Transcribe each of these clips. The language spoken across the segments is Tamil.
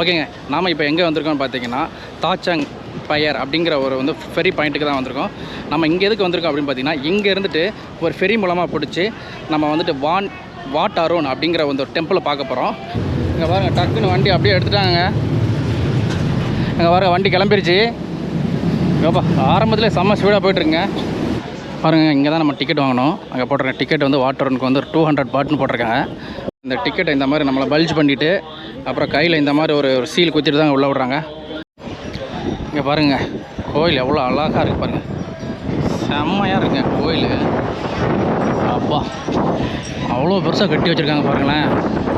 ஓகேங்க. நாம் இப்போ எங்கே வந்திருக்கோம்னு பார்த்தீங்கன்னா தாச்சங் பயர் அப்படிங்கிற ஒரு வந்து ஃபெரி பாயிண்ட்டுக்கு தான் வந்திருக்கோம். நம்ம இங்கே எதுக்கு வந்திருக்கோம் அப்படின்னு பார்த்தீங்கன்னா இங்கே இருந்துட்டு ஒரு ஃபெரி மூலமாக பிடிச்சி நம்ம வந்துட்டு வான் வாட் அரோன் அப்படிங்கிற வந்து ஒரு டெம்பிளை பார்க்க போகிறோம் இங்கே பாருங்கள் டக்குன்னு வண்டி அப்படியே எடுத்துட்டாங்க. இங்கே பாருங்கள் வண்டி கிளம்பிருச்சு. ஏப்பா ஆரம்பத்தில் செம்ம ஸ்பீடாக போயிட்டுருங்க பாருங்கள் இங்கே தான் நம்ம டிக்கெட் வாங்கணும். அங்கே போட்டிருக்க டிக்கெட் வந்து வாட்டருக்கு வந்து டூ ஹண்ட்ரட் பாட்னு போட்டிருக்காங்க. இந்த டிக்கெட்டை இந்த மாதிரி நம்மளை பல்ஜ் பண்ணிவிட்டு அப்புறம் கையில் இந்த மாதிரி ஒரு ஒரு சீல் குத்திட்டு தான் உள்ளே விட்றாங்க. இங்கே பாருங்கள் கோயில் எவ்வளோ அழகாக இருக்குது பாருங்கள் செம்மையாக இருக்குங்க கோயில். அப்பா அவ்வளோ பெருசாக கட்டி வச்சுருக்காங்க பாருங்களேன்.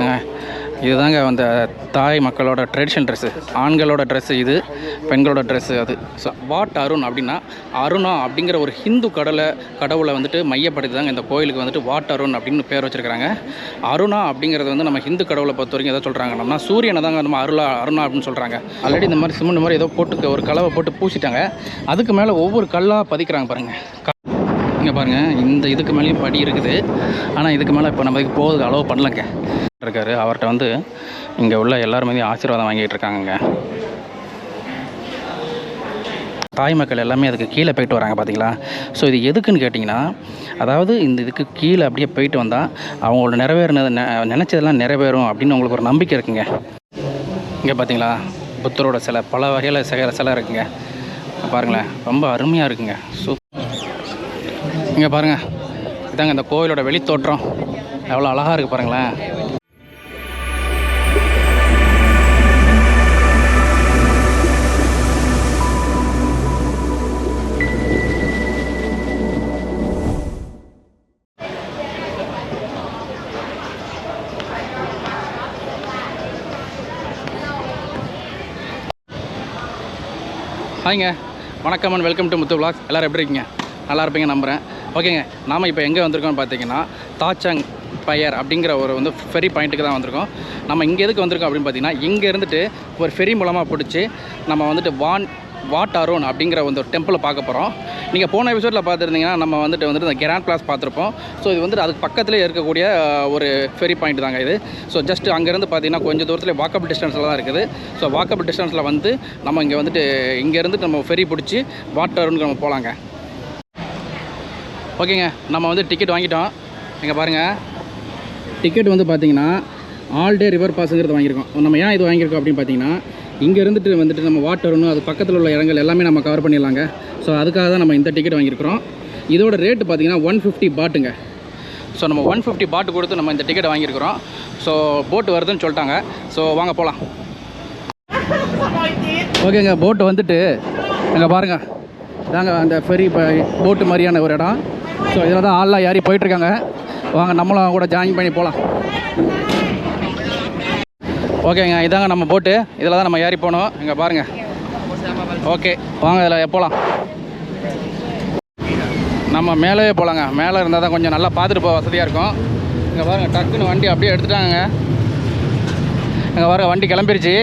ஆ, இதுதாங்க அந்த தாய் மக்களோட ட்ரெடிஷனல் ட்ரெஸ்ஸு ஆண்களோட ட்ரெஸ்ஸு இது பெண்களோட ட்ரெஸ்ஸு அது. ஸோ வாட் அருண் அப்படின்னா அருணா அப்படிங்கிற ஒரு ஹிந்து கடலை கடவுளை வந்துட்டு மையப்படுத்தி தாங்க இந்த கோயிலுக்கு வந்துட்டு வாட் அருண் அப்படின்னு பேர் வச்சுருக்காங்க அருணா அப்படிங்கிறது வந்து நம்ம ஹிந்து கடவுளை பொறுத்த வரைக்கும் எதை சொல்கிறாங்கன்னா சூரியனை தாங்க நம்ம அருளா அருணா அப்படின்னு சொல்கிறாங்க ஆல்ரெடி இந்த மாதிரி சிமெண்ட் மாதிரி ஏதோ போட்டு ஒரு கலவை போட்டு பூசிட்டாங்க. அதுக்கு மேலே ஒவ்வொரு கல்லாக பதிக்கிறாங்க பாருங்கள் இங்கே பாருங்கள் இந்த இதுக்கு மேலேயும் படி இருக்குது. ஆனால் இதுக்கு மேலே இப்போ நம்ம இதுக்கு போகிறதுக்கு அலோவ் பண்ணலங்க. இருக்காரு அவர்கிட்ட வந்து இங்கே உள்ள எல்லாருமே ஆசீர்வாதம் வாங்கிட்டு இருக்காங்கங்க. தாய் மக்கள் எல்லாமே அதுக்கு கீழே போயிட்டு வராங்க பார்த்தீங்களா ஸோ இது எதுக்குன்னு கேட்டிங்கன்னா அதாவது இந்த இதுக்கு கீழே அப்படியே போயிட்டு வந்தால் அவங்களோட நிறைவேறினது நினச்சதெல்லாம் நிறைவேறும் அப்படின்னு உங்களுக்கு ஒரு நம்பிக்கை இருக்குங்க. இங்கே பார்த்தீங்களா புத்தரோட சிலை பல வகையில் சில சிலை இருக்குங்க. பாருங்களேன் ரொம்ப அருமையாக இருக்குங்க. சூ இங்கே பாருங்கள் இதாங்க இந்த கோயிலோட வெளித்தோற்றம். எவ்வளோ அழகாக இருக்குது பாருங்களேன். ஹாய்ங்க. வணக்கம் and welcome to Muthu vlogs எல்லோரும் எப்படி இருக்கீங்க? நல்லா இருப்பீங்க நம்புகிறேன் ஓகேங்க. நாம் இப்போ எங்கே வந்திருக்கோம்னு பார்த்தீங்கன்னா தாச்சங் பயர் அப்படிங்கிற ஒரு வந்து ஃபெரி பாயிண்ட்டுக்கு தான் வந்திருக்கோம். நம்ம இங்கே எதுக்கு வந்திருக்கோம் அப்படின்னு பார்த்தீங்கன்னா இங்கே இருந்துட்டு ஒரு ஃபெரி மூலமாக பிடிச்சி நம்ம வந்துட்டு வான் வாட் அரோன் அப்படிங்கிற வந்து ஒரு டெம்பிளை பார்க்க போகிறோம் நீங்கள் போன எபிசோடில் பார்த்துருந்தீங்கன்னா நம்ம வந்துட்டு வந்துட்டு இந்த கிராண்ட் கிளாஸ் பார்த்துருப்போம். ஸோ இது வந்துட்டு அதுக்கு பக்கத்துலேயே இருக்கக்கூடிய ஒரு ஃபெரி பாயிண்ட் தாங்க இது. ஸோ ஜஸ்ட் அங்கேருந்து பார்த்தீங்கன்னா கொஞ்சம் தூரத்தில் வாக்கபிள் டிஸ்டன்ஸில் தான் இருக்குது. ஸோ வாக்கபிள் டிஸ்டன்ஸில் வந்து நம்ம இங்கே வந்துட்டு இங்கேருந்து நம்ம ஃபெரி பிடிச்சி வாட் அரோனுக்கு நம்ம போகலாங்க ஓகேங்க நம்ம வந்து டிக்கெட் வாங்கிட்டோம். இங்கே பாருங்கள் டிக்கெட் வந்து பார்த்தீங்கன்னா ஆல் டே ரிவர் பாஸுங்கிறது வாங்கியிருக்கோம். நம்ம ஏன் இது வாங்கியிருக்கோம் அப்படின்னு பார்த்தீங்கன்னா இங்கே இருந்துட்டு வந்துட்டு நம்ம வாட்டர்னு அது பக்கத்தில் உள்ள இடங்கள் எல்லாமே நம்ம கவர் பண்ணிடலாங்க. ஸோ அதுக்காக தான் நம்ம இந்த டிக்கெட் வாங்கியிருக்கிறோம். இதோட ரேட்டு பார்த்தீங்கன்னா ஒன் ஃபிஃப்டி பாட்டுங்க ஸோ நம்ம ஒன் ஃபிஃப்டி பாட்டு கொடுத்து நம்ம இந்த டிக்கெட் வாங்கியிருக்கிறோம். ஸோ போட்டு வருதுன்னு சொல்லிட்டாங்க. ஸோ வாங்க போகலாம் ஓகேங்க போட்டு வந்துட்டு அங்கே பாருங்கள் தாங்க அந்த ஃபெரி போட்டு மாதிரியான ஒரு இடம். ஸோ இதில் தான் ஆள்லாம் ஏறி போயிட்டுருக்காங்க. வாங்க நம்மளும் கூட ஜாயின் பண்ணி போகலாம் ஓகேங்க இதாங்க நம்ம போட்டு இதில் தான் நம்ம ஏறி போகணும் இங்கே பாருங்கள் ஓகே வாங்க இதில் போகலாம் நம்ம மேலே போகலாங்க மேலே இருந்தால் தான் கொஞ்சம் நல்லா பார்த்துட்டு போக வசதியாக இருக்கும். இங்கே பாருங்கள் டக்குன்னு வண்டி அப்படியே எடுத்துட்டாங்க இங்கே பாருங்கள் வண்டி கிளம்பிருச்சு.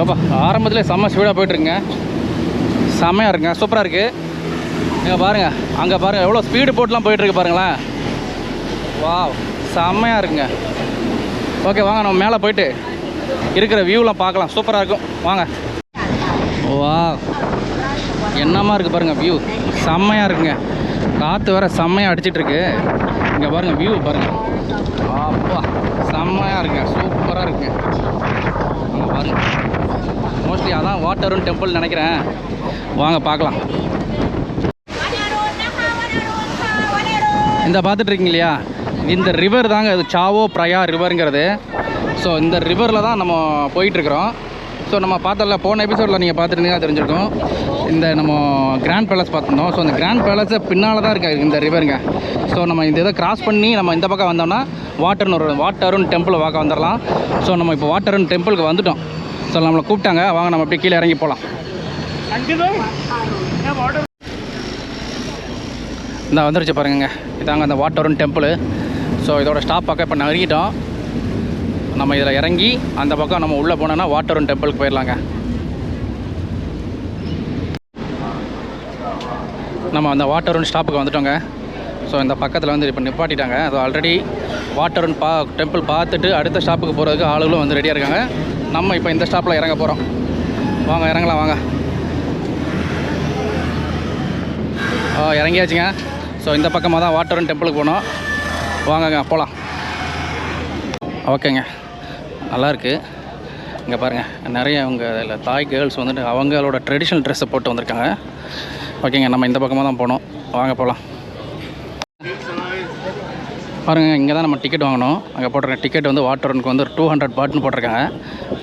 ஏப்பா ஆரம்பத்தில் செம்ம ஸ்பீடாக போயிட்டுருங்க செம்மையாக இருக்குங்க. சூப்பராக இருக்குது இங்கே பாருங்கள் அங்கே பாருங்கள் எவ்வளோ ஸ்பீடு போட்டுலாம் போயிட்டுருக்கு பாருங்களேன். வா செம்மையாக இருக்குங்க. ஓகே வாங்க நம்ம மேலே போயிட்டு இருக்கிற வியூலாம் பார்க்கலாம். சூப்பராக இருக்கும். வாங்க. வா என்னமா இருக்குது பாருங்கள் வியூ செம்மையாக இருக்குங்க. காற்று வேற செம்மையாக அடிச்சிட்ருக்கு இங்கே பாருங்கள் வியூ பாருங்கள் அப்பா செம்மையாக இருக்குங்க. சூப்பராக இருக்குங்க. இங்க பாருங்க. மோஸ்ட்லி அதான் வாட்டரும் டெம்பிள் நினைக்கிறேன். வாங்க பார்க்கலாம். இந்த பார்த்துட்டு இருக்கீங்க இல்லையா இந்த ரிவர் தாங்க இது சாவோ பிரயா ரிவருங்கிறது ஸோ இந்த ரிவரில் தான் நம்ம போயிட்டுருக்குறோம் ஸோ நம்ம பார்த்தல போன எபிசோடில் நீங்கள் பார்த்துருந்தீங்கன்னா தெரிஞ்சிருக்கும். இந்த நம்ம கிராண்ட் பேலஸ் பார்த்துருந்தோம். ஸோ அந்த கிராண்ட் பேலஸை பின்னால் தான் இருக்கு இந்த ரிவருங்க ஸோ நம்ம இந்த இதை கிராஸ் பண்ணி நம்ம இந்த பக்கம் வந்தோம்னா வாட்டர்னு ஒரு வாட்டருன் டெம்பிள் பார்க்க வந்துடலாம் ஸோ நம்ம இப்போ வாட்டருன் டெம்பிளுக்கு வந்துட்டோம். ஸோ நம்மளை கூப்பிட்டாங்க. வாங்க நம்ம அப்படியே கீழே இறங்கி போகலாம் இந்த வந்துருச்சு பாருங்க இதாங்க அந்த வாட்டருன் டெம்பிள் ஸோ இதோட ஸ்டாப் பக்கம் இப்போ நெருங்கிட்டோம் நம்ம இதில் இறங்கி அந்த பக்கம் நம்ம உள்ளே போனோன்னா வாட்டருன் டெம்பிளுக்கு போயிடலாங்க நம்ம அந்த வாட்டருன் ஸ்டாப்புக்கு வந்துட்டோங்க. ஸோ இந்த பக்கத்தில் வந்து இப்போ நிப்பாட்டிட்டாங்க. அது ஆல்ரெடி வாட்டருன் பா டெம்பிள் பார்த்துட்டு அடுத்த ஸ்டாப்புக்கு போகிறதுக்கு ஆளுகளும் வந்து ரெடியாக இருக்காங்க. நம்ம இப்போ இந்த ஸ்டாப்பில் இறங்க போகிறோம் வாங்க இறங்கலாம் வாங்க. இறங்கியாச்சுங்க. ஸோ இந்த பக்கமாக தான் வாட்டரன் டெம்பிளுக்கு போகணும் வாங்கங்க போகலாம் ஓகேங்க. நல்லாயிருக்கு இங்கே பாருங்கள் நிறைய அவங்க இதில் தாய் கேர்ள்ஸ் வந்துட்டு அவங்களோட ட்ரெடிஷ்னல் ட்ரெஸ்ஸை போட்டு வந்திருக்காங்க. ஓகேங்க நம்ம இந்த பக்கமாக தான் போகணும் வாங்க போகலாம் பாருங்கள் இங்கே தான் நம்ம டிக்கெட் வாங்கணும் அங்கே போட்டிருக்க டிக்கெட் வந்து வாட்டருக்கு வந்து டூ ஹண்ட்ரட் பாட்னு போட்டிருக்காங்க.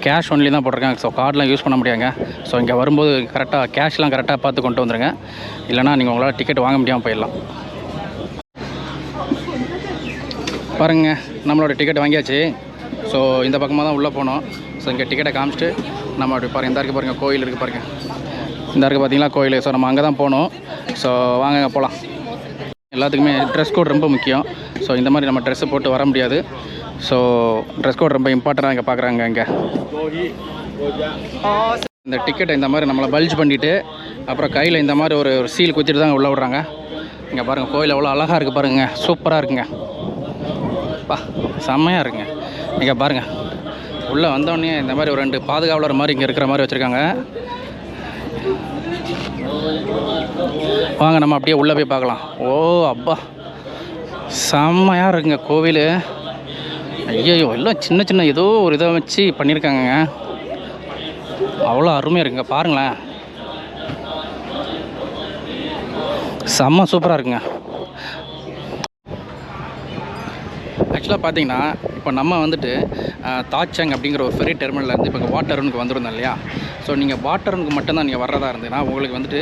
கேஷ் ஒன்லி தான் போட்டிருக்காங்க. ஸோ கார்டெலாம் யூஸ் பண்ண முடியாங்க ஸோ இங்கே வரும்போது கரெக்டாக கேஷ்லாம் கரெக்டாக பார்த்து கொண்டு வந்துருங்க. இல்லைனா நீங்கள் உங்களால் டிக்கெட் வாங்க முடியாமல் போயிடலாம். பாருங்க நம்மளோட டிக்கெட் வாங்கியாச்சு. ஸோ இந்த பக்கமாக தான் உள்ளே போனோம். ஸோ இங்கே டிக்கெட்டை காமிச்சிட்டு நம்ம அப்படி பாருங்கள் இந்த இருக்கு பாருங்கள் கோயில் இருக்குது பாருங்கள் இந்த இருக்குது பார்த்தீங்களா கோயில். ஸோ நம்ம அங்கே தான் போகணும் ஸோ வாங்க போகலாம் எல்லாத்துக்குமே ட்ரெஸ் கோட் ரொம்ப முக்கியம். ஸோ இந்த மாதிரி நம்ம ட்ரெஸ்ஸு போட்டு வர முடியாது. ஸோ ட்ரெஸ் கோட் ரொம்ப இம்பார்ட்டண்ட்டாக இங்கே பார்க்குறாங்க இங்கே இந்த டிக்கெட்டை இந்த மாதிரி நம்மளை பல்ஜ் பண்ணிவிட்டு அப்புறம் கையில் இந்த மாதிரி ஒரு ஒரு சீல் குத்திட்டு தான் உள்ளே விட்றாங்க. இங்கே பாருங்கள் கோயில் எவ்வளோ அழகாக இருக்குது பாருங்கள் சூப்பராக இருக்குங்க. பா செம்மையாக இருக்குங்க. இங்கே பாருங்கள் உள்ளே வந்தோடனே இந்த மாதிரி ஒரு ரெண்டு பாதுகாவலர் மாதிரி இங்கே இருக்கிற மாதிரி வச்சுருக்காங்க. வாங்க நம்ம அப்படியே உள்ளே போய் பார்க்கலாம். ஓ அப்பா. செம்மையாக இருக்குங்க கோவில். ஐயோ எல்லாம் சின்ன சின்ன ஏதோ ஒரு இதை வச்சு பண்ணியிருக்காங்கங்க. அவ்வளோ அருமையாக இருக்குங்க. பாருங்களேன். செம்ம சூப்பராக இருக்குங்க. ஆக்சுவலாக பார்த்தீங்கன்னா இப்போ நம்ம வந்துட்டு தாச்சங் அப்படிங்கிற ஒரு ஃபெரி டெர்மினல்ல இருந்து இப்போ வாட்டருனுக்கு வந்துருந்தோம் இல்லையா? ஸோ நீங்கள் வாட்டருனுக்கு மட்டும்தான் நீங்கள் வர்றதா இருந்ததுன்னா உங்களுக்கு வந்துட்டு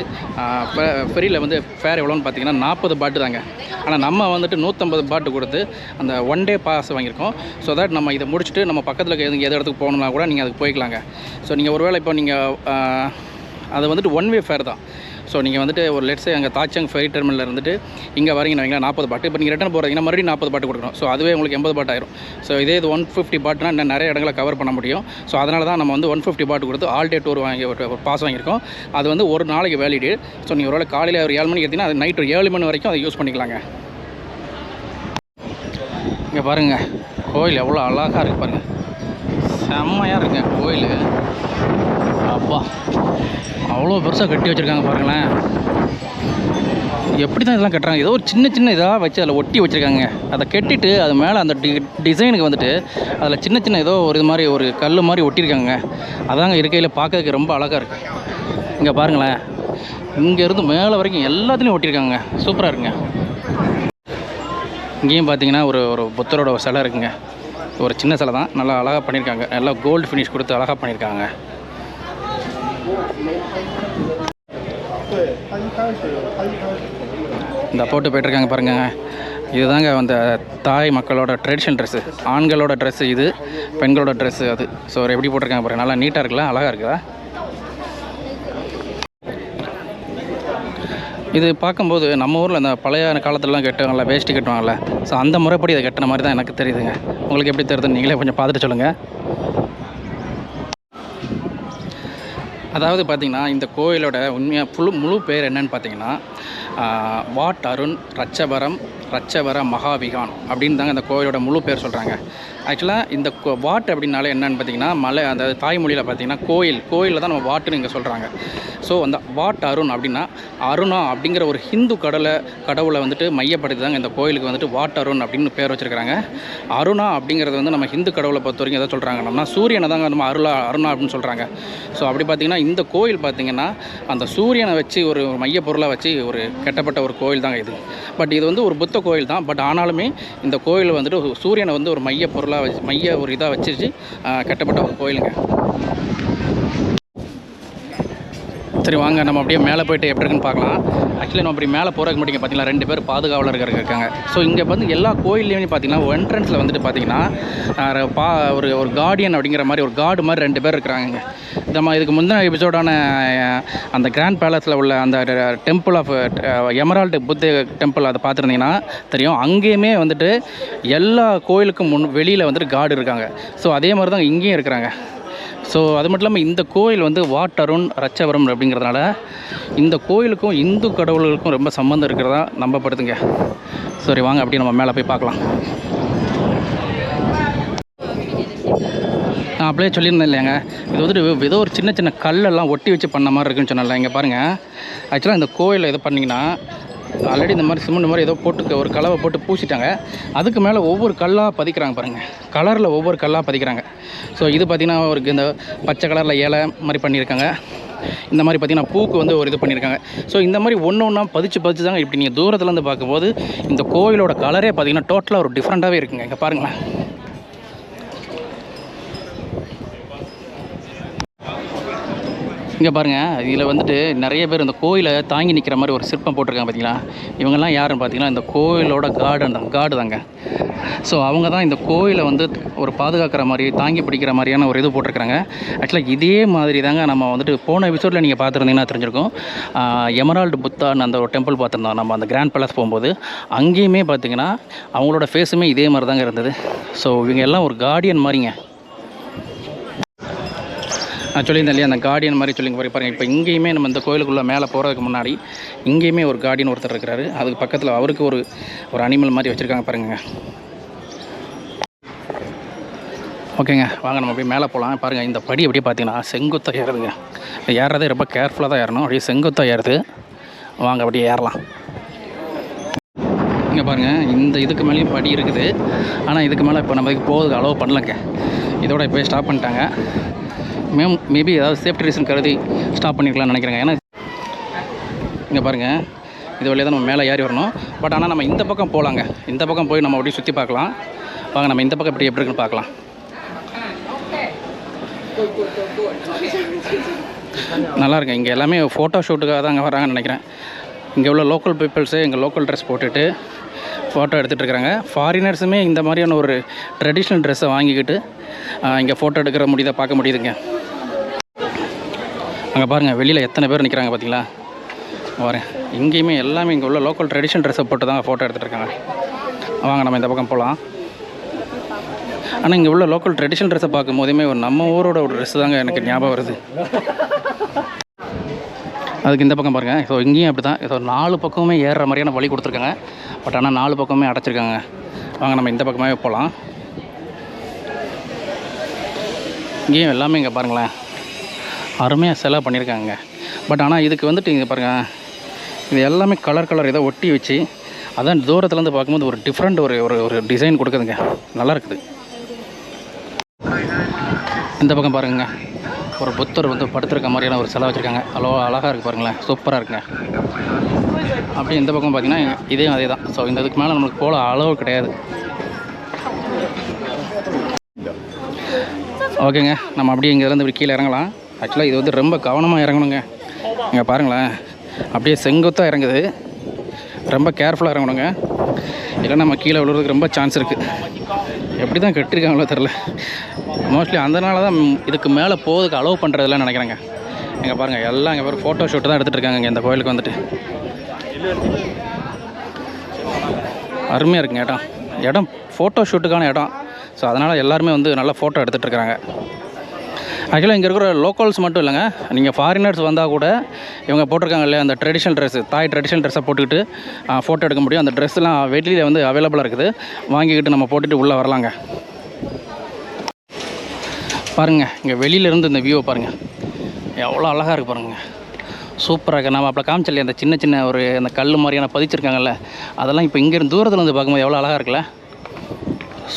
ஃபெரியில் வந்து ஃபேர் எவ்வளோன்னு பார்த்தீங்கன்னா நாற்பது பாட்டு தாங்க. ஆனால் நம்ம வந்துட்டு நூற்றம்பது பாட்டு கொடுத்து அந்த ஒன் டே பாஸ் வாங்கியிருக்கோம். ஸோ தட் நம்ம இதை முடிச்சுட்டு நம்ம பக்கத்தில் எது எது இடத்துக்கு போகணுன்னா கூட நீங்கள் அதுக்கு போய்க்கலாங்க. ஸோ நீங்கள் ஒருவேளை இப்போ நீங்கள் அது வந்துட்டு ஒன் வே ஃபேர் தான். ஸோ நீங்கள் வந்துட்டு ஒரு லெட்ஸே அங்கே தாச்சங் ஃபெரி டெர்மினல் இருந்துட்டு இங்கே வரீங்கன்னு வைங்களா நாற்பது பாட்டு இப்போ நீங்கள் ரிட்டர்ன் போகிறீங்கன்னா மறுபடியும் நாற்பது பாட்டு கொடுக்கணும். ஸோ அதுவே உங்களுக்கு எண்பது பாட்டு ஆயிரும். ஸோ இதே இது ஒன் ஃபிஃப்டி பாட்டுனா இன்னும் நிறைய இடங்களை கவர் பண்ண முடியும். ஸோ அதனால தான் நம்ம வந்து ஒன் ஃபிஃப்டி பாட்டு கொடுத்து ஆல் டே டூர் வாங்கி ஒரு பாஸ் வாங்கியிருக்கோம். அது வந்து ஒரு நாளைக்கு வேலிடு ஸோ நீங்கள் ஒரு காலையில் ஒரு ஏழு மணிக்கு எடுத்தீங்கன்னா அது நைட்டு ஏழு மணி வரைக்கும் அதை யூஸ் பண்ணிக்கலாங்க. இங்கே பாருங்கள் கோயில் எவ்வளோ அழகாக இருக்குது பாருங்கள் செம்மையாக இருக்குங்க கோயில். அப்பா அவ்வளோ பெருசாக கட்டி வச்சுருக்காங்க பாருங்களேன். எப்படி தான் இதெல்லாம் கட்டுறாங்க? ஏதோ ஒரு சின்ன சின்ன இதாக வச்சு அதில் ஒட்டி வச்சுருக்காங்க. அதை கட்டிட்டு அது மேலே அந்த டி டிசைனுக்கு வந்துட்டு அதில் சின்ன சின்ன ஏதோ ஒரு இது மாதிரி ஒரு கல் மாதிரி ஒட்டியிருக்காங்க. அதாங்க இருக்கையில் பார்க்கறதுக்கு ரொம்ப அழகாக இருக்குது இங்கே பாருங்களேன். இங்கேருந்து மேலே வரைக்கும் எல்லாத்துலேயும் ஒட்டியிருக்காங்க. சூப்பராக இருக்குங்க. இங்கேயும் பார்த்தீங்கன்னா ஒரு ஒரு புத்தரோட சிலை இருக்குங்க. ஒரு சின்ன சிலை தான். நல்லா அழகாக பண்ணியிருக்காங்க. நல்லா கோல்டு ஃபினிஷ் கொடுத்து அழகாக பண்ணியிருக்காங்க. இந்த போட்டு போயிட்டுருக்காங்க பாருங்க. இதுதாங்க அந்த தாய் மக்களோட ட்ரெடிஷனல் ட்ரெஸ்ஸு ஆண்களோட ட்ரெஸ்ஸு இது பெண்களோட ட்ரெஸ்ஸு அது. ஸோ எப்படி போட்டிருக்காங்க பாருங்கள் நல்லா நீட்டாக இருக்குல்ல? அழகாக இருக்குதா? இது பார்க்கும்போது நம்ம ஊரில் இந்த பழைய காலத்துலலாம் கட்டுவாங்கல்ல வேஷ்டி கட்டுவாங்கள்ல ஸோ அந்த முறைப்படி இதை கட்டின மாதிரி தான் எனக்கு தெரியுதுங்க. உங்களுக்கு எப்படி தெரியுதுன்னு நீங்களே கொஞ்சம் பார்த்துட்டு சொல்லுங்கள் அதாவது பார்த்திங்கன்னா இந்த கோயிலோட உண்மையாக புழு முழு பேர் என்னன்னு பார்த்தீங்கன்னா வாட் அருண் ரச்சபரம் ரச்சபர மகாவிகான் அப்படின்னு தாங்க இந்த கோயிலோட முழு பேர் சொல்கிறாங்க ஆக்சுவலாக இந்த கோ- வாட் அப்படின்னாலே என்னன்னு பார்த்தீங்கன்னா மலை அந்த தாய்மொழியில் பார்த்தீங்கன்னா கோயில் கோயிலில் தான் நம்ம வாட்டுன்னு இங்கே சொல்கிறாங்க ஸோ அந்த வாட் அருண் அப்படின்னா அருணா அப்படிங்கிற ஒரு ஹிந்து கடலை கடவுளை வந்துட்டு மையப்படுத்தி தாங்க இந்த கோயிலுக்கு வந்துட்டு வாட் அருண் அப்படின்னு பேர் வச்சுருக்காங்க அருணா அப்படிங்கிறது வந்து நம்ம ஹிந்து கடவுளை பொறுத்த வரைக்கும் எதை சொல்கிறாங்கன்னா சூரியனை தாங்க நம்ம அருளா அருணா அப்படின்னு சொல்கிறாங்க ஸோ அப்படி பார்த்தீங்கன்னா இந்த கோயில் பார்த்தீங்கன்னா அந்த சூரியனை வச்சு ஒரு மைய பொருளாக வச்சு ஒரு கட்டப்பட்ட ஒரு கோயில் தாங்க இது. பட் இது வந்து ஒரு புத்த கோயில் தான். பட் ஆனாலுமே இந்த கோயில் வந்துட்டு ஒரு சூரியனை வந்து ஒரு மைய பொருளாக வச்சு மைய ஒரு இதாக வச்சிருச்சு கட்டப்பட்ட ஒரு கோயிலுங்க. சரி வாங்க நம்ம அப்படியே மேலே போயிட்டு எப்படி இருக்குன்னு பார்க்கலாம். ஆக்சுவலி நம்ம அப்படி மேலே போகிறதுக்கு மட்டும் பார்த்தீங்கன்னா ரெண்டு பேர் பாதுகாவலர்கள் இருக்காங்க. ஸோ இங்கே வந்து எல்லா கோயில்லையுமே பார்த்தீங்கன்னா என்ட்ரன்ஸில் வந்துட்டு பார்த்தீங்கன்னா பா ஒரு ஒரு கார்டியன் அப்படிங்கிற மாதிரி ஒரு கார்டு மாதிரி ரெண்டு பேர் இருக்கிறாங்க நம்ம இதுக்கு முந்தின எபிசோடான அந்த கிராண்ட் பேலஸில் உள்ள அந்த temple of emerald Buddha temple அதை பார்த்துருந்தீங்கன்னா தெரியும். அங்கேயுமே வந்துட்டு எல்லா கோயிலுக்கும் முன் வெளியில் வந்துட்டு கார்டு இருக்காங்க. ஸோ அதே மாதிரி தான் இங்கேயும் இருக்கிறாங்க. ஸோ அது மட்டும் இல்லாமல் இந்த கோயில் வந்து வாட்டருண் ரச்சவரம் அப்படிங்கிறதுனால இந்த கோயிலுக்கும் இந்து கடவுள்களுக்கும் ரொம்ப சம்மந்தம் இருக்கிறதா நம்பப்படுதுங்க. சரி வாங்க அப்படி நம்ம மேலே போய் பார்க்கலாம். நான் அப்படியே சொல்லியிருந்தேன் இல்லையாங்க. இது வந்துட்டு ஏதோ ஒரு சின்ன சின்ன கல்லெல்லாம் ஒட்டி வச்சு பண்ண மாதிரி இருக்குன்னு சொன்னல இங்கே பாருங்கள் ஆக்சுவலாக இந்த கோயிலில் இது பண்ணிங்கன்னா ஆல்ரெடி இந்த மாதிரி சிமெண்ட் மாதிரி ஏதோ போட்டு ஒரு கலவை போட்டு பூசிட்டாங்க. அதுக்கு மேலே ஒவ்வொரு கல்லாக பதிக்கிறாங்க பாருங்கள் கலரில் ஒவ்வொரு கல்லாக பதிக்கிறாங்க. ஸோ இது பார்த்திங்கன்னா ஒரு இந்த பச்சை கலரில் இலை மாதிரி பண்ணியிருக்காங்க. இந்த மாதிரி பார்த்திங்கன்னா பூக்கு வந்து ஒரு இது பண்ணியிருக்காங்க. ஸோ இந்த மாதிரி ஒன்று ஒன்றா பதிச்சு பதிச்சு தாங்க இப்படி நீங்கள் தூரத்துலேருந்து பார்க்கும்போது இந்த கோயிலோட கலரே பார்த்திங்கன்னா டோட்டலாக ஒரு டிஃப்ரெண்ட்டாகவே இருக்குங்க. இங்கே பாருங்களேன். இங்கே பாருங்கள் இதில் வந்துட்டு நிறைய பேர் இந்த கோயிலை தாங்கி நிற்கிற மாதிரி ஒரு சிற்பம் போட்டிருக்காங்க பார்த்தீங்களா இவங்கெல்லாம் யாருன்னு பார்த்தீங்கன்னா இந்த கோயிலோட கார்டன் தான் காடு தாங்க. ஸோ அவங்க தான் இந்த கோயிலை வந்து ஒரு பாதுகாக்கிற மாதிரி தாங்கி பிடிக்கிற மாதிரியான ஒரு இது போட்டிருக்காங்க ஆக்சுவலாக இதே மாதிரி தாங்க நம்ம வந்துட்டு போன எபிசோடில் நீங்கள் பார்த்துருந்தீங்கன்னா தெரிஞ்சிருக்கும். எமரால்டு புத்தான் அந்த ஒரு டெம்பிள் பார்த்துருந்தோம். நம்ம அந்த கிராண்ட் பேலஸ் போகும்போது அங்கேயுமே பார்த்தீங்கன்னா அவங்களோட ஃபேஸுமே இதே மாதிரி தாங்க இருந்தது. ஸோ இவங்க எல்லாம் ஒரு கார்டியன் மாதிரிங்க. நான் சொல்லியிருந்தேன் இல்லையா அந்த கார்டியன் மாதிரி சொல்லி பாருங்க பாருங்க. இப்போ இங்கேயுமே நம்ம இந்த கோயிலுக்குள்ளே மேலே போகிறதுக்கு முன்னாடி இங்கேயுமே ஒரு கார்டியன் ஒருத்தர் இருக்கிறாரு. அதுக்கு பக்கத்தில் அவருக்கு ஒரு ஒரு அனிமல் மாதிரி வச்சுருக்காங்க பாருங்கள் ஓகேங்க வாங்க நம்ம அப்படியே மேலே போகலாம் பாருங்கள் இந்த படி அப்படியே பார்த்தீங்கன்னா செங்குத்தாக ஏறுதுங்க. ஏறுறதே ரொம்ப கேர்ஃபுல்லாக தான் ஏறணும். அப்படியே செங்குத்தாக ஏறுது. வாங்க அப்படியே ஏறலாம். இங்கே பாருங்கள் இந்த இதுக்கு மேலேயும் படி இருக்குது. ஆனால் இதுக்கு மேலே இப்போ நம்ம இதுக்கு போகிறதுக்கு அலோவ் பண்ணலங்க. இதோட இப்போ ஸ்டாப் பண்ணிட்டாங்க. மேம் மேபி ஏதாவது சேஃப்டி ரீசன் கருதி ஸ்டாப் பண்ணிக்கலாம்னு நினைக்கிறேங்க. ஏன்னா இங்கே பாருங்கள் இது வழியாக தான் நம்ம மேலே ஏறி வரணும். பட் ஆனால் நம்ம இந்த பக்கம் போகலாங்க இந்த பக்கம் போய் நம்ம அப்படியே சுற்றி பார்க்கலாம். வாங்க நம்ம இந்த பக்கம் இப்படி எப்படி இருக்குன்னு பார்க்கலாம். நல்லா இருக்கு. இங்கே எல்லாமே ஃபோட்டோ ஷூட்டுக்காக தாங்க வராங்கன்னு நினைக்கிறேன். இங்கே உள்ள லோக்கல் பீப்புள்ஸு இங்கே லோக்கல் ட்ரெஸ் போட்டுட்டு ஃபோட்டோ எடுத்துகிட்டு இருக்கிறாங்க ஃபாரினர்ஸுமே இந்த மாதிரியான ஒரு ட்ரெடிஷ்னல் ட்ரெஸ்ஸை வாங்கிக்கிட்டு இங்கே ஃபோட்டோ எடுக்கிற முடியுதா பார்க்க முடியுதுங்க. அங்கே பாருங்கள் வெளியில் எத்தனை பேர் நிற்கிறாங்க பார்த்தீங்களா வரேன் இங்கேயுமே எல்லாமே இங்கே உள்ள லோக்கல் ட்ரெடிஷ்னல் ட்ரெஸ்ஸை போட்டு தான் ஃபோட்டோ எடுத்துகிட்டு வாங்க நம்ம இந்த பக்கம் போகலாம் ஆனால் இங்கே உள்ள லோக்கல் ட்ரெடிஷ்னல் ட்ரெஸ்ஸை பார்க்கும் போதுமே ஒரு நம்ம ஊரோட ஒரு ட்ரெஸ் தாங்க எனக்கு ஞாபகம் வருது. அதுக்கு இந்த பக்கம் பாருங்கள் ஸோ இங்கேயும் அப்படி தான் ஸோ நாலு பக்கமுமே ஏறுற மாதிரியான வழி கொடுத்துருக்காங்க. பட் ஆனால் நாலு பக்கமே அடைச்சிருக்காங்க. வாங்க நம்ம இந்த பக்கமே போகலாம் இங்கேயும் எல்லாமே இங்கே பாருங்களேன். அருமையாக செலவு பண்ணியிருக்காங்க பட் ஆனால் இதுக்கு வந்துட்டு இங்கே பாருங்கள் இது எல்லாமே கலர் கலர் இதை ஒட்டி வச்சு அதான் தூரத்துலேருந்து பார்க்கும்போது ஒரு டிஃப்ரெண்ட் ஒரு ஒரு ஒரு டிசைன் கொடுக்குதுங்க. நல்லா இருக்குது. இந்த பக்கம் பாருங்க. ஒரு புத்தர் வந்து படுத்திருக்க மாதிரியான ஒரு சிலை வச்சுருக்காங்க. அவ்வளோ அழகாக இருக்குது பாருங்களேன். சூப்பராக இருக்குங்க. அப்படியே இந்த பக்கம் பார்த்தீங்கன்னா இதே அதே தான் ஸோ இந்த இதுக்கு மேலே நம்மளுக்கு போல அளவு கிடையாது. ஓகேங்க. நம்ம அப்படியே இங்கேருந்து இப்படி கீழே இறங்கலாம். ஆக்சுவலாக இது வந்து ரொம்ப கவனமாக இறங்கணுங்க. இங்கே பாருங்களேன். அப்படியே செங்குத்தாக இறங்குது. ரொம்ப கேர்ஃபுல்லாக இறங்கணுங்க. இல்லை நம்ம கீழே விழுறதுக்கு ரொம்ப சான்ஸ் இருக்குது எப்படி தான் கட்டிருக்காங்களோ தெரில மோஸ்ட்லி அதனால தான் இதுக்கு மேலே போகிறதுக்கு அலோவ் பண்ணுறதுலாம் நினைக்கிறேங்க. இங்கே பாருங்கள் எல்லாம் இங்கே பாரு ஃபோட்டோ ஷூட் தான் எடுத்துகிட்டு இருக்காங்க இங்கே இந்த கோயிலுக்கு வந்துட்டு. அருமையாக இருக்குங்க இடம். இடம் ஃபோட்டோ ஷூட்டுக்கான இடம். ஸோ அதனால் எல்லாருமே வந்து நல்லா ஃபோட்டோ எடுத்துகிட்டு இருக்கிறாங்க. ஆக்சுவலாக இங்கே இருக்கிற லோக்கல்ஸ் மட்டும் இல்லைங்க. நீங்கள் ஃபாரினர்ஸ் வந்தால் கூட இவங்க போட்டிருக்காங்க இல்லையா அந்த ட்ரெடிஷ்னல் ட்ரெஸ்ஸு தாய் ட்ரெடிஷ்னல் ட்ரெஸ்ஸை போட்டுக்கிட்டு ஃபோட்டோ எடுக்க முடியும். அந்த ட்ரெஸ்லாம் வெளியில் வந்து அவைலபிளாக இருக்குது. வாங்கிக்கிட்டு நம்ம போட்டுட்டு உள்ளே வரலாங்க. பாருங்கள் இங்கே வெளியிலேருந்து இந்த வியூவை பாருங்கள் எவ்வளோ அழகாக இருக்குது பாருங்கள் சூப்பராக இருக்குது நம்ம அப்போ காமிச்சல அந்த சின்ன சின்ன ஒரு அந்த கல் மாதிரியான பதிச்சிருக்காங்கல்ல அதெல்லாம் இப்போ இங்கேருந்து தூரத்தில் இருந்து பார்க்கும்போது எவ்வளோ அழகாக இருக்குல்ல.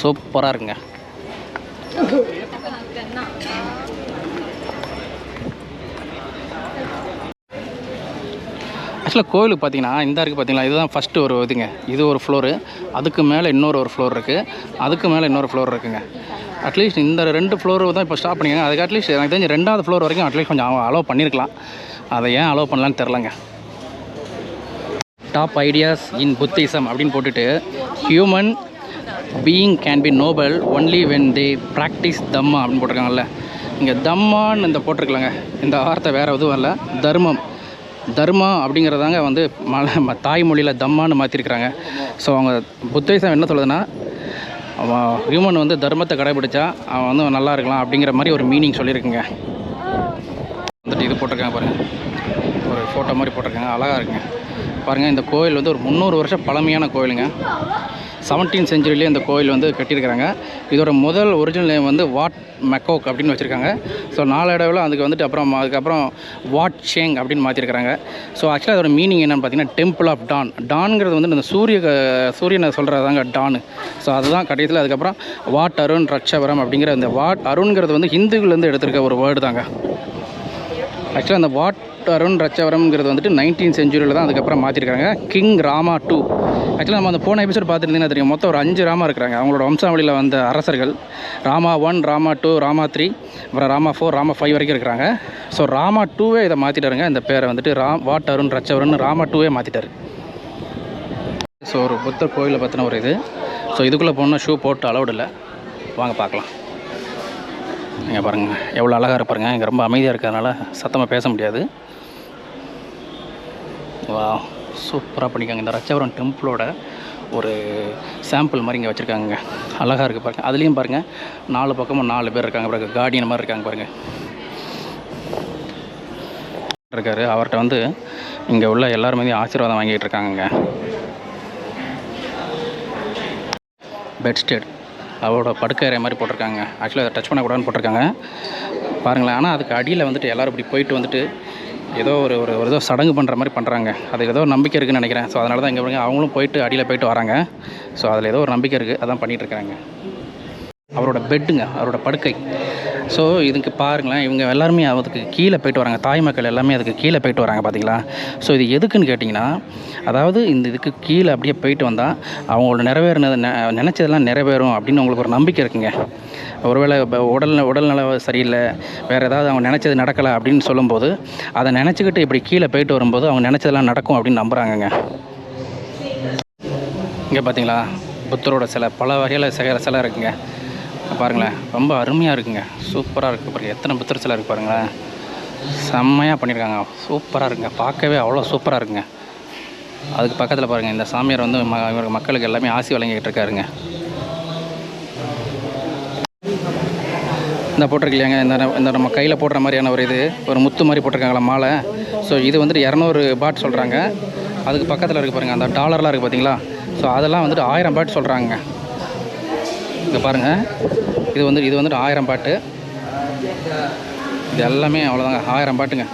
சூப்பராக இருக்குங்க. ஆக்சுவலாக கோயிலுக்கு பார்த்தீங்கன்னா இந்த இருக்குது பார்த்தீங்களா இதுதான் ஃபஸ்ட்டு ஒரு இதுங்க. இது ஒரு ஃப்ளோரு அதுக்கு மேலே இன்னொரு ஒரு ஃப்ளோர் இருக்குது அதுக்கு மேலே இன்னொரு ஃப்ளோர் இருக்குங்க. அட்லீஸ்ட் இந்த ரெண்டு ஃப்ளோர் தான் இப்போ ஸ்டாப் பண்ணிங்க அதுக்கு அட்லீஸ்ட் எனக்கு தெரிஞ்சு ரெண்டாவது ஃப்ளோர் வரைக்கும் அட்லீஸ்ட் கொஞ்சம் அலோவ் பண்ணியிருக்கலாம் அதை ஏன் அலோவ் பண்ணலான்னு தெரிலங்க டாப் ஐடியாஸ் இன் புத்திசம் அப்படின்னு போட்டுட்டு human being can be noble only when they practice Dhamma அப்படின்னு போட்டிருக்காங்கல்ல. இங்கே தம்மான்னு இந்த போட்டிருக்கலாங்க. இந்த வார்த்தை வேறு எதுவும் இல்லை தர்மம். தர்மா அப்படிங்கிறதாங்க வந்து மல ம- தாய்மொழியில் தம்மான்னு மாற்றிருக்கிறாங்க ஸோ அவங்க புத்தேசம் என்ன சொல்லுதுன்னா அவன் ஹியூமன் வந்து தர்மத்தை கடைபிடிச்சா அவன் வந்து நல்லா இருக்கலாம் அப்படிங்கிற மாதிரி ஒரு மீனிங் சொல்லியிருக்குங்க. வந்துட்டு இது போட்டிருக்காங்க பாருங்கள் ஒரு ஃபோட்டோ மாதிரி போட்டிருக்காங்க. அழகாக இருக்குங்க. பாருங்கள் இந்த கோயில் வந்து ஒரு முந்நூறு வருஷம் பழமையான கோயிலுங்க. செவன்டீன் செஞ்சுரியிலே இந்த கோயில் வந்து கட்டியிருக்கிறாங்க. இதோட முதல் ஒரிஜினல் நேம் வந்து வாட் மெக்கோக் அப்படின்னு வச்சுருக்காங்க. ஸோ நாளடைவில் அதுக்கு வந்துட்டு அப்புறம் அதுக்கப்புறம் வாட் ஷேங் அப்படின்னு மாற்றிருக்கிறாங்க ஸோ ஆக்சுவலாக அதோட மீனிங் என்னென்னு பார்த்தீங்கன்னா டெம்பிள் ஆஃப் டான் டான்ங்கிறது வந்து இந்த சூரிய சூரியனை சொல்கிறதாங்க டான் ஸோ அதுதான் கடைசியில் அதுக்கப்புறம் வாட் அருண் ரட்சவரம் அப்படிங்கிற இந்த வாட் அருண்ங்கிறது வந்து ஹிந்துவிலேருந்து எடுத்திருக்க ஒரு வேர்டு தாங்க. ஆக்சுவலாக அந்த வாட் அருண் ரச்சவரம்ங்கிறது வந்துட்டு நைன்டீன் செஞ்சுரியில் தான் அதுக்கப்புறம் மாற்றிருக்காங்க கிங் ராமா டூ ஆக்சுவலாக நம்ம அந்த போன எபிசோட் பார்த்துருந்தீங்கன்னா தெரியும். மொத்தம் ஒரு அஞ்சு ராமா இருக்கிறாங்க. அவங்களோட வம்சாவளியில் வந்த அரசர்கள். Rama one Rama two Rama three அப்புறம் ராமா ஃபோர் ராமா ஃபைவ் வரைக்கும் இருக்கிறாங்க. ஸோ ராமா டூவே இதை மாற்றிட்டாருங்க இந்த பேரை வந்துட்டு ராம் வாட் அருண் ரச்சவரன் ராமா டூவே மாற்றிட்டாரு ஸோ ஒரு புத்தர் கோயிலை பற்றின ஒரு இது. ஸோ இதுக்குள்ளே போனால் ஷூ போட்டு அலௌட் இல்லை. வாங்க பார்க்கலாம். இங்கே பாருங்கள் எவ்வளோ அழகாக இருப்பாருங்க இங்கே ரொம்ப அமைதியாக இருக்கிறதுனால சத்தமாக பேச முடியாது. வா சூப்பராக பண்ணிக்காங்க இந்த ரச்சவரம் டெம்பிளோட ஒரு சாம்பிள் மாதிரி இங்கே வச்சுருக்காங்க. அழகாக இருக்குது பாருங்கள் அதுலேயும் பாருங்கள் நாலு பக்கமும் நாலு பேர் இருக்காங்க பாருங்கள் கார்டியன் மாதிரி இருக்காங்க பாருங்கள் இருக்காரு. அவர்கிட்ட வந்து இங்கே உள்ள எல்லாருமே ஆசீர்வாதம் வாங்கிட்டு இருக்காங்க பெட்ஸ்டேட் அவரோட படுக்கை மாதிரி போட்டிருக்காங்க. ஆக்சுவலாக அதை டச் பண்ணக்கூடாதுன்னு போட்டிருக்காங்க. பாருங்களேன் ஆனால் அதுக்கு அடியில் வந்துட்டு எல்லோரும் இப்படி போயிட்டு வந்துட்டு ஏதோ ஒரு ஒரு ஒரு ஏதோ சடங்கு பண்ணுற மாதிரி பண்ணுறாங்க அதுக்கு ஏதோ ஒரு நம்பிக்கை இருக்குதுன்னு நினைக்கிறேன். ஸோ அதனால தான் இங்கே பாருங்க அவங்களும் போயிட்டு அடியில் போயிட்டு வராங்க. ஸோ அதில் ஏதோ ஒரு நம்பிக்கை இருக்குது அதான் பண்ணிகிட்டு இருக்கிறாங்க. அவரோட பெட்டுங்க அவரோட படுக்கை. ஸோ இதுக்கு பாருங்களேன் இவங்க எல்லாருமே அதுக்கு கீழே போயிட்டு வராங்க. தாய் மக்கள் எல்லாமே அதுக்கு கீழே போயிட்டு வராங்க பார்த்தீங்களா ஸோ இது எதுக்குன்னு கேட்டிங்கன்னா அதாவது இந்த இதுக்கு கீழே அப்படியே போயிட்டு வந்தால் அவங்களோட நிறைவேறினது நினச்சதெல்லாம் நிறைவேறும் அப்படின்னு அவங்களுக்கு ஒரு நம்பிக்கை இருக்குங்க. ஒருவேளை இப்போ உடல் உடல்நல சரியில்லை வேறு ஏதாவது அவங்க நினச்சது நடக்கலை அப்படின்னு சொல்லும்போது அதை நினச்சிக்கிட்டு இப்படி கீழே போயிட்டு வரும்போது அவங்க நினச்சதெல்லாம் நடக்கும் அப்படின்னு நம்புகிறாங்கங்க இங்கே பார்த்தீங்களா புத்தரோட சிலை பல வகையில் சில சிலை இருக்குங்க. பாருங்களேன் ரொம்ப அருமையாக இருக்குங்க. சூப்பராக இருக்குது பாருங்கள் எத்தனை புத்திரச்சலாக இருக்குது பாருங்களேன். செம்மையாக பண்ணியிருக்காங்க. சூப்பராக இருக்குங்க. பார்க்கவே அவ்வளோ சூப்பராக இருக்குங்க. அதுக்கு பக்கத்தில் பாருங்கள் இந்த சாமியார் வந்து ம இவருக்கு மக்களுக்கு எல்லாமே ஆசி வழங்கிக்கிட்டு இருக்காருங்க. இந்த போட்டிருக்கலையாங்க இந்த இந்த நம்ம கையில் போடுற மாதிரியான ஒரு இது ஒரு முத்து மாதிரி போட்டிருக்காங்களா மாலை. ஸோ இது வந்துட்டு இரநூறு பாட் சொல்கிறாங்க அதுக்கு பக்கத்தில் இருக்குது பாருங்கள் அந்த டாலர்லாம் இருக்குது பார்த்தீங்களா ஸோ அதெல்லாம் வந்துட்டு ஆயிரம் பாட் சொல்கிறாங்க இங்கே பாருங்கள் இது வந்து இது வந்துட்டு ஆயிரம் பாட்டு. இது எல்லாமே அவ்வளோதாங்க ஆயிரம் பாட்டுங்க.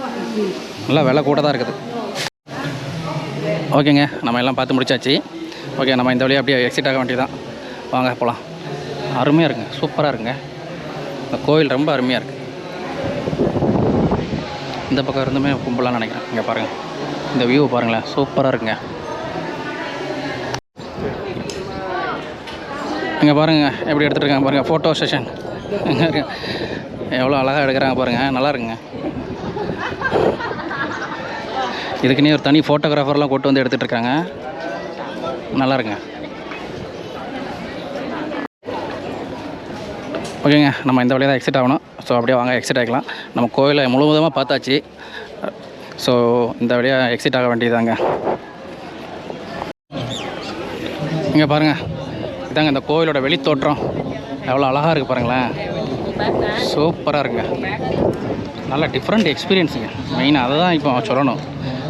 நல்லா விலை கூட தான் இருக்குது. ஓகேங்க. நம்ம எல்லாம் பார்த்து முடிச்சாச்சு. ஓகே நம்ம இந்த வழியாக அப்படியே எக்ஸிட் ஆக வேண்டியதான் வாங்க போகலாம் அருமையாக இருக்குங்க. சூப்பராக இருக்குங்க. இந்த கோயில் ரொம்ப அருமையாக இருக்குது இந்த பக்கம் இருந்துமே கும்பலான்னு நினைக்கிறேன். இங்கே பாருங்கள் இந்த வியூ பாருங்களேன். சூப்பராக இருக்குங்க. இங்கே பாருங்க எப்படி எடுத்துட்டு இருக்காங்க பாருங்கள் ஃபோட்டோ செஷன் எவ்வளோ அழகாக எடுக்கிறாங்க பாருங்கள் நல்லா இருக்குங்க. இதுக்குன்னே ஒரு தனி ஃபோட்டோகிராஃபர்லாம் கூட்டு வந்து எடுத்துகிட்டு இருக்காங்க. நல்லா இருக்குங்க. ஓகேங்க நம்ம இந்த வழியாக தான் எக்ஸிட் ஆகணும். ஸோ அப்படியே வாங்க எக்ஸிட் ஆகிக்கலாம் நம்ம கோயிலை முழுவதுமாக பார்த்தாச்சு. ஸோ இந்த வழியாக எக்ஸிட் ஆக வேண்டியதாங்க இங்கே பாருங்கள் இதாங்க இந்த கோவிலோட வெளித்தோற்றம். எவ்வளோ அழகாக இருக்குது பாருங்களேன். சூப்பராக இருக்குங்க. நல்ல டிஃப்ரெண்ட் எக்ஸ்பீரியன்ஸுங்க மெயினாக அதை தான் இப்போ சொல்லணும்.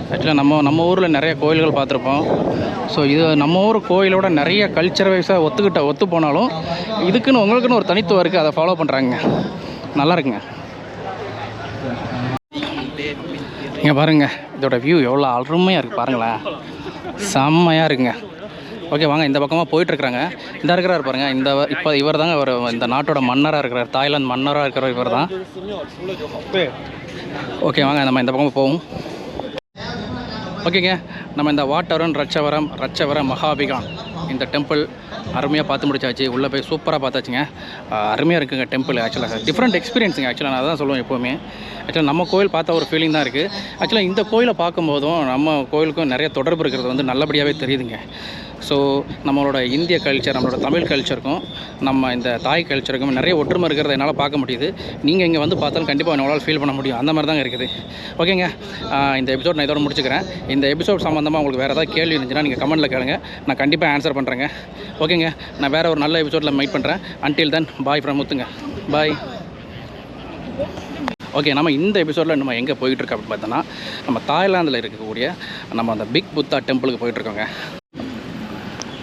ஆக்சுவலாக நம்ம நம்ம ஊரில் நிறைய கோயில்கள் பார்த்துருப்போம். ஸோ இது நம்ம ஊர் கோயிலோட நிறைய கல்ச்சர் வைஸாக ஒத்துக்கிட்ட ஒத்து போனாலும் இதுக்குன்னு உங்களுக்குன்னு ஒரு தனித்துவம் இருக்குது அதை ஃபாலோ பண்ணுறாங்க நல்லா இருக்குங்க. இங்கே பாருங்கள் இதோட வியூ எவ்வளோ அருமையாக இருக்குது பாருங்களேன். செம்மையாக இருக்குங்க. ஓகே வாங்க இந்த பக்கமாக போயிட்டுருக்குறாங்க. இந்த இருக்கிறார் பாருங்கள் இந்த இப்போ இவர் தாங்க அவர் இந்த நாட்டோட மன்னராக இருக்கிறார். தாய்லாந்து மன்னராக இருக்கிற இவர் தான். ஓகே வாங்க நம்ம இந்த பக்கமாக போவோம். ஓகேங்க நம்ம இந்த வாட்டரன் ரச்சவரம் ரச்சவரம் மகாபிகான். இந்த டெம்பிள் அருமையாக பார்த்து முடிச்சாச்சு. உள்ளே போய் சூப்பராக பார்த்தாச்சுங்க. அருமையாக இருக்குங்க டெம்பிள் ஆக்சுவலாக டிஃப்ரெண்ட் எக்ஸ்பீரியன்ஸுங்க ஆக்சுவலாக நான் அதான் சொல்லுவேன் எப்போவுமே. ஆக்சுவலாக நம்ம கோயில் பார்த்த ஒரு ஃபீலிங் தான் இருக்குது ஆக்சுவலாக இந்த கோயிலை பார்க்கும்போதும் நம்ம கோயிலுக்கும் நிறைய தொடர்பு இருக்கிறது வந்து நல்லபடியாகவே தெரியுதுங்க. ஸோ நம்மளோட இந்திய கல்ச்சர் நம்மளோட தமிழ் கல்ச்சருக்கும் நம்ம இந்த தாய் கல்ச்சருக்கும் நிறைய ஒற்றுமை இருக்கிறத என்னால் பார்க்க முடியுது. நீங்கள் இங்கே வந்து பார்த்தாலும் கண்டிப்பாக உங்களால் ஃபீல் பண்ண முடியும். அந்த மாதிரி தாங்க இருக்குது. ஓகேங்க இந்த எபிசோட் நான் இதோட முடிச்சுக்கிறேன். இந்த எபிசோட் சம்மந்தமாக உங்களுக்கு வேறு ஏதாவது கேள்வி இருந்துச்சுன்னா நீங்கள் கமெண்ட்டில் கேளுங்க. நான் கண்டிப்பாக ஆன்சர் பண்ணுறேங்க ஓகேங்க நான் வேறு ஒரு நல்ல எபிசோடில் மீட் பண்ணுறேன் அன்டில் தென் பாய் ஃப்ரம் முத்துங்க பாய் ஓகே நம்ம இந்த எபிசோடில் நம்ம எங்கே போயிட்டுருக்கோம் அப்படின்னு பார்த்தோன்னா நம்ம தாய்லாந்தில் இருக்கக்கூடிய நம்ம அந்த பிக் புத்தா டெம்பிளுக்கு போயிட்டுருக்கோங்க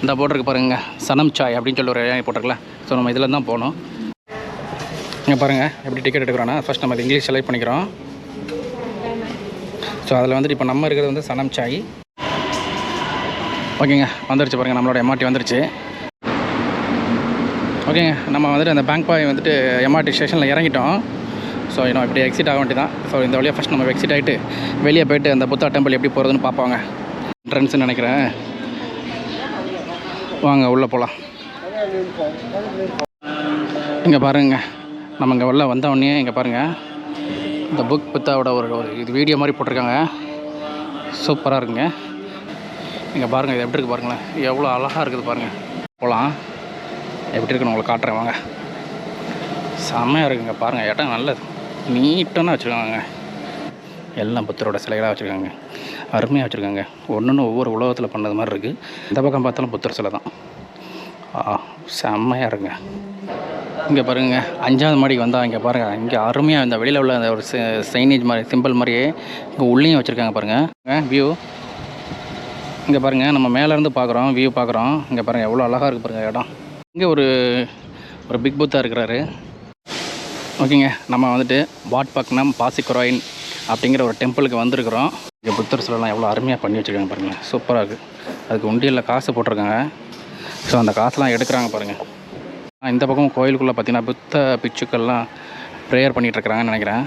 இந்த போட்டிருக்கு பாருங்க சனம் சாய் அப்படின்னு சொல்லி ஒரு இடம் போட்டிருக்கல ஸோ நம்ம இதில் தான் போகணும் இங்கே பாருங்கள் எப்படி டிக்கெட் எடுக்கிறோன்னா ஃபஸ்ட் நம்ம அது இங்கிலீஷ் செலக்ட் பண்ணிக்கிறோம். ஸோ அதில் வந்துட்டு இப்போ நம்ம இருக்கிறது வந்து சனம் சாய். ஓகேங்க வந்துருச்சு பாருங்கள் நம்மளோட எம்ஆர்டி வந்துருச்சு. ஓகேங்க நம்ம வந்துட்டு அந்த பேங்க் பாய் வந்துட்டு எம்ஆர்டி ஸ்டேஷனில் இறங்கிட்டோம். ஸோ இன்னும் இப்படி எக்ஸிட் ஆக வேண்டியதான் ஸோ இந்த வழியாக ஃபஸ்ட் நம்ம எக்ஸிட் ஆகிட்டு வெளியே போயிட்டு அந்த புத்தா டெம்பிள் எப்படி போகிறதுன்னு பார்ப்பாங்க. என்ட்ரன்ஸ்னு நினைக்கிறேன். வாங்க உள்ளே போகலாம் இங்கே பாருங்க நம்ம இங்கே உள்ள வந்தவொடனே இங்கே பாருங்கள் இந்த புக் பித்தாவோட ஒரு ஒரு இது வீடியோ மாதிரி போட்டிருக்காங்க. சூப்பராக இருக்குங்க. இங்கே பாருங்கள் இது எப்படி இருக்குது பாருங்களேன். எவ்வளோ அழகாக இருக்குது பாருங்கள் போகலாம் எப்படி இருக்குன்னு உங்களை காட்டுறேன் வாங்க. செம்மையாக இருக்குங்க பாருங்கள் இடம் நல்லது. நீட்டான வச்சுருக்காங்க. எல்லாம் புத்தரோட சிலைகளாக வச்சுருக்காங்க. அருமையாக வச்சுருக்காங்க. ஒன்று ஒவ்வொரு உலகத்தில் பண்ணது மாதிரி இருக்குது இந்த பக்கம் பார்த்தாலும் புத்தர் சிலை தான். ஆ செம்மையாக இருக்குங்க. இங்கே பாருங்க அஞ்சாவது மாடிக்கு வந்தால் இங்கே பாருங்கள் இங்கே அருமையாக இந்த வெளியில் உள்ள அந்த ஒரு சைனேஜ் மாதிரி சிம்பிள் மாதிரியே இங்கே உள்ளேயும் வச்சுருக்காங்க பாருங்கள் வியூ இங்கே பாருங்கள் நம்ம மேலேருந்து பார்க்குறோம் வியூ பார்க்குறோம் இங்கே பாருங்கள் எவ்வளோ அழகாக இருக்குது பாருங்கள் இடம். இங்கே ஒரு ஒரு பிக் பூத்தாக இருக்கிறாரு. ஓகேங்க நம்ம வந்துட்டு வாட் பக்னம் பாசிக்குராயின் அப்படிங்கிற ஒரு டெம்பிளுக்கு வந்திருக்கிறோம். இங்கே புத்தர் சிலைலாம் எவ்வளோ அருமையாக பண்ணி வச்சுருக்காங்க பாருங்கள் சூப்பராக இருக்குது அதுக்கு உண்டியலில் காசு போட்டிருக்காங்க. ஸோ அந்த காசுலாம் எடுக்கிறாங்க பாருங்கள் இந்த பக்கம் கோயிலுக்குள்ளே பார்த்தீங்கன்னா புத்த பிச்சுக்கள்லாம் ப்ரேயர் பண்ணிகிட்ருக்கிறாங்கன்னு நினைக்கிறேன்.